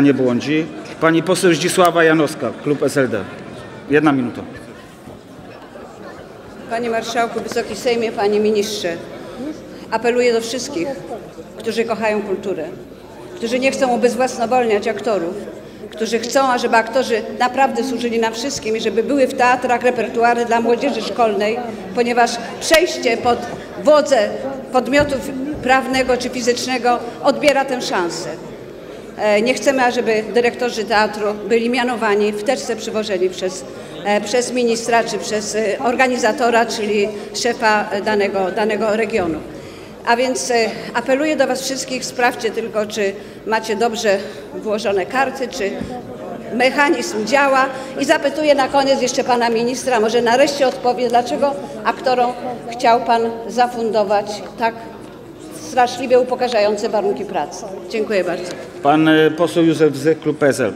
nie błądzi. Pani poseł Zdzisława Janowska, klub SLD. Jedna minuta. Panie Marszałku, Wysoki Sejmie, Panie Ministrze. Apeluję do wszystkich, którzy kochają kulturę, którzy nie chcą ubezwłasnowolniać aktorów, którzy chcą, ażeby aktorzy naprawdę służyli nam wszystkim i żeby były w teatrach repertuary dla młodzieży szkolnej, ponieważ przejście pod wodzę podmiotów prawnego czy fizycznego odbiera tę szansę. E, Nie chcemy, ażeby dyrektorzy teatru byli mianowani w teczce przywożeni przez, e, przez ministra czy przez e, organizatora, czyli szefa danego, danego regionu. A więc apeluję do Was wszystkich, sprawdźcie tylko, czy macie dobrze włożone karty, czy mechanizm działa i zapytuję na koniec jeszcze Pana Ministra, może nareszcie odpowie, dlaczego aktorom chciał Pan zafundować tak straszliwie upokarzające warunki pracy. Dziękuję bardzo. Pan e, poseł Józef Zyk, klub PSL.